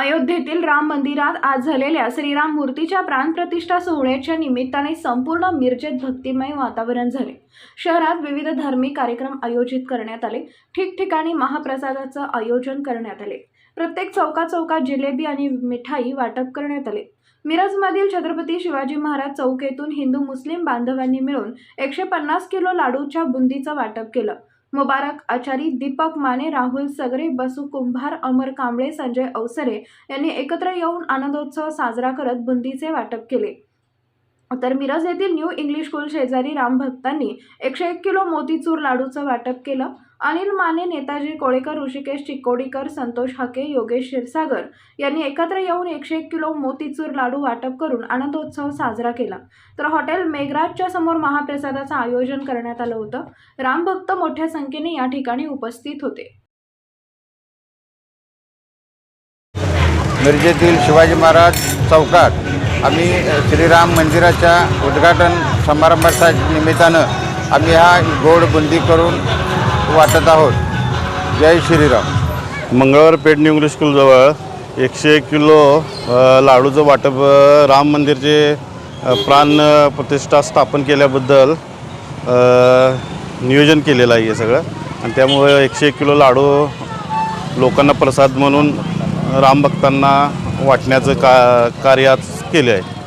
अयोध्येतील राम मंदिरात आज झालेल्या श्रीराम मूर्तीच्या प्राणप्रतिष्ठा सोहळ्याच्या निमित्ताने संपूर्ण मिरजेत भक्तिमय वातावरण झाले. शहरात विविध धार्मिक कार्यक्रम आयोजित करण्यात आले. ठिकठिकाणी महाप्रसादाचं आयोजन करण्यात आले. प्रत्येक चौका चौकात जिलेबी आणि मिठाई वाटप करण्यात आले. मिरजमधील छत्रपती शिवाजी महाराज चौकेतून हिंदू मुस्लिम बांधवांनी मिळून एकशे पन्नास किलो लाडूच्या बुंदीचं वाटप केलं. मुबारक आचारी दीपक माने राहुल सगरे बसू कुंभार अमर कांबळे संजय अवसरे यांनी एकत्र येऊन आनंदोत्सव साजरा करत बुंदीचे वाटप केले. तर मिरज येथील न्यू इंग्लिश स्कूल शेजारी रामभक्तांनी एकशे एक किलो मोतीचूर लाडूचं वाटप केलं. अनिल माने नेताजी कोळेकर ऋषिकेश चिकोडीकर संतोष हाके योगेश क्षीरसागर यांनी एकत्र येऊन एकशे एक किलो मोतीचूर लाडू वाटप करून आनंदोत्सव साजरा केला. तर हॉटेल मेघराजच्या समोर महाप्रसादाचं आयोजन करण्यात आलं होतं. रामभक्त मोठ्या संख्येने या ठिकाणी उपस्थित होते. मिरजेतील शिवाजी महाराज चौकात आम्ही श्रीराम मंदिराच्या उद्घाटन समारंभाच्या निमित्तानं आम्ही हा गोड बुंदी करून वाटत आहोत. जय श्रीराम. मंगळवार पेठ न्यू इंग्लिश स्कूलजवळ एकशे एक किलो लाडूचं वाटप राम मंदिरचे प्राण प्रतिष्ठा स्थापन केल्याबद्दल नियोजन केलेलं आहे हे सगळं. आणि त्यामुळे एकशे एक किलो लाडू लोकांना प्रसाद म्हणून रामभक्तांना वाटण्याचं का कार्य आज केले आहे.